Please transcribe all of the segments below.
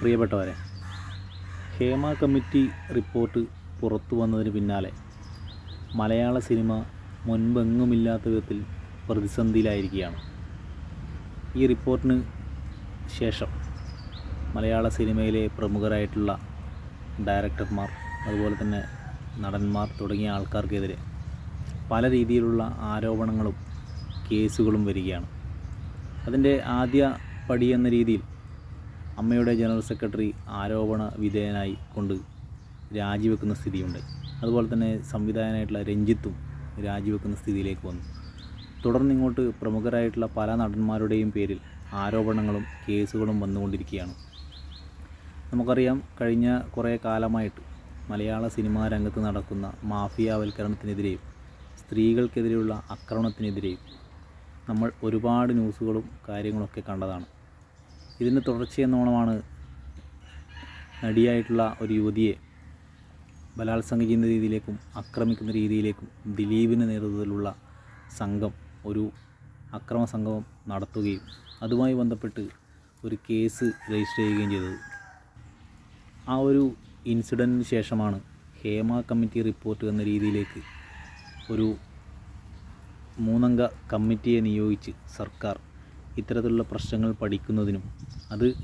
പ്രിയപ്പെട്ടവരെ Hema committee report പുറത്തു വന്നതിന് പിന്നാലെ മലയാള സിനിമ മുൻപെങ്ങുമില്ലാത്ത വിധത്തിൽ പ്രതിസന്ധിയിലായിരിക്കുകയാണ്. ഈ റിപ്പോർട്ടിന് ശേഷം മലയാള സിനിമയിലെ പ്രമുഖരായിട്ടുള്ള ഡയറക്ടർമാർ അതുപോലെ തന്നെ നടന്മാർ തുടങ്ങിയ ആൾക്കാർക്കെതിരെ പല രീതിയിലുള്ള ആരോപണങ്ങളും കേസുകളും വരികയാണ്. അതിന്റെ ആദ്യ പടി എന്ന രീതിയിൽ അമ്മയുടെ ജനറൽ സെക്രട്ടറി ആരോപണ വിധേയനായി കൊണ്ട് രാജിവെക്കുന്ന സ്ഥിതിയുണ്ട്. അതുപോലെ തന്നെ സംവിധായകനായിട്ടുള്ള രഞ്ജിത്തും രാജിവെക്കുന്ന സ്ഥിതിയിലേക്ക് വന്നു. തുടർന്ന് ഇങ്ങോട്ട് പ്രമുഖരായിട്ടുള്ള പല നടന്മാരുടെയും പേരിൽ ആരോപണങ്ങളും കേസുകളും വന്നുകൊണ്ടിരിക്കുകയാണ്. നമുക്കറിയാം കഴിഞ്ഞ കുറേ കാലമായിട്ട് മലയാള സിനിമാ രംഗത്ത് നടക്കുന്ന മാഫിയാവൽക്കരണത്തിനെതിരെയും സ്ത്രീകൾക്കെതിരെയുള്ള ആക്രമണത്തിനെതിരെയും നമ്മൾ ഒരുപാട് ന്യൂസുകളും കാര്യങ്ങളൊക്കെ കണ്ടതാണ്. ഇതിന്റെ തുടർച്ചയെന്നോണമാണ് നടിയായിട്ടുള്ള ഒരു യുവതിയെ ബലാത്സംഗം ചെയ്യുന്ന രീതിയിലേക്കും ആക്രമിക്കുന്ന രീതിയിലേക്കും ദിലീപിന്റെ നേതൃത്വത്തിലുള്ള സംഘം ഒരു അക്രമ സംഗമം നടത്തുകയും അതുമായി ബന്ധപ്പെട്ട് ഒരു കേസ് രജിസ്റ്റർ ചെയ്യുകയും ചെയ്തത്. ആ ഒരു ഇൻസിഡന്റിന് ശേഷമാണ് ഹേമ കമ്മിറ്റി റിപ്പോർട്ട് എന്ന രീതിയിലേക്ക് ഒരു മൂന്നംഗ കമ്മിറ്റിയെ നിയോഗിച്ച് സർക്കാർ ഇത്തരത്തിലുള്ള പ്രശ്നങ്ങൾ പഠിക്കുന്നതിനും അത്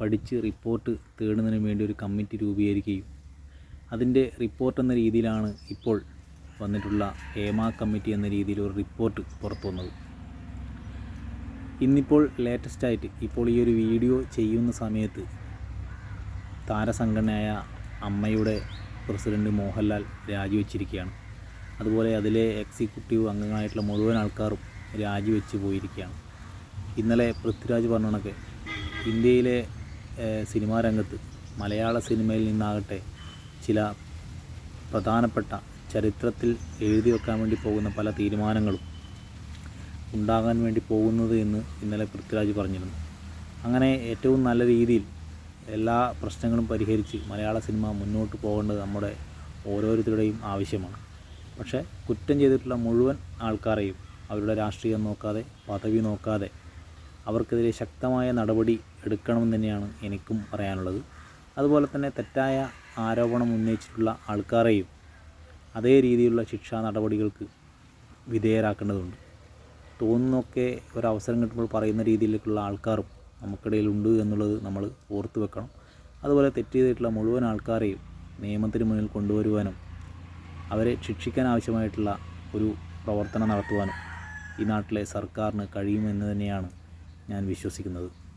പഠിച്ച് റിപ്പോർട്ട് തേടുന്നതിനും വേണ്ടി ഒരു കമ്മിറ്റി രൂപീകരിക്കുകയും അതിന്റെ റിപ്പോർട്ട് എന്ന രീതിയിലാണ് ഇപ്പോൾ വന്നിട്ടുള്ള ഹേമ കമ്മിറ്റി എന്ന രീതിയിൽ ഒരു റിപ്പോർട്ട് പുറത്തു വന്നത്. ഇന്നിപ്പോൾ ലേറ്റസ്റ്റായിട്ട് ഇപ്പോൾ ഈ ഒരു വീഡിയോ ചെയ്യുന്ന സമയത്ത് താരസംഘടനയായ അമ്മയുടെ പ്രസിഡന്റ് മോഹൻലാൽ രാജിവെച്ചിരിക്കുകയാണ്. അതുപോലെ അതിലെ എക്സിക്യൂട്ടീവ് അംഗങ്ങളായിട്ടുള്ള മുഴുവൻ ആൾക്കാരും രാജിവെച്ച് പോയിരിക്കുകയാണ്. ഇന്നലെ പൃഥ്വിരാജ് പറഞ്ഞ കണക്ക് ഇന്ത്യയിലെ സിനിമാ രംഗത്ത് മലയാള സിനിമയിൽ നിന്നാകട്ടെ ചില പ്രധാനപ്പെട്ട ചരിത്രത്തിൽ എഴുതി വെക്കാൻ വേണ്ടി പോകുന്ന പല തീരുമാനങ്ങളും ഉണ്ടാകാൻ വേണ്ടി പോകുന്നത് എന്ന് ഇന്നലെ പൃഥ്വിരാജ് പറഞ്ഞിരുന്നു. അങ്ങനെ ഏറ്റവും നല്ല രീതിയിൽ എല്ലാ പ്രശ്നങ്ങളും പരിഹരിച്ച് മലയാള സിനിമ മുന്നോട്ട് പോകേണ്ടത് നമ്മുടെ ഓരോരുത്തരുടെയും ആവശ്യമാണ്. പക്ഷേ കുറ്റം ചെയ്തിട്ടുള്ള മുഴുവൻ ആൾക്കാരെയും അവരുടെ രാഷ്ട്രീയം നോക്കാതെ പദവി നോക്കാതെ അവർക്കെതിരെ ശക്തമായ നടപടി എടുക്കണമെന്ന് തന്നെയാണ് എനിക്കും പറയാനുള്ളത്. അതുപോലെ തന്നെ തെറ്റായ ആരോപണം ഉന്നയിച്ചിട്ടുള്ള ആൾക്കാരെയും അതേ രീതിയിലുള്ള ശിക്ഷാ നടപടികൾക്ക് വിധേയരാക്കേണ്ടതുണ്ട്. തോന്നുന്നൊക്കെ ഒരവസരം കിട്ടുമ്പോൾ പറയുന്ന രീതിയിലേക്കുള്ള ആൾക്കാരും നമുക്കിടയിലുണ്ട് എന്നുള്ളത് നമ്മൾ ഓർത്തു വെക്കണം. അതുപോലെ തെറ്റ് ചെയ്തിട്ടുള്ള മുഴുവൻ ആൾക്കാരെയും നിയമത്തിന് മുന്നിൽ കൊണ്ടുവരുവാനും അവരെ ശിക്ഷിക്കാൻ ആവശ്യമായിട്ടുള്ള ഒരു പ്രവർത്തനം നടത്തുവാനും ഈ നാട്ടിലെ സർക്കാരിന് കഴിയുമെന്ന് തന്നെയാണ് ഞാൻ വിശ്വസിക്കുന്നത്.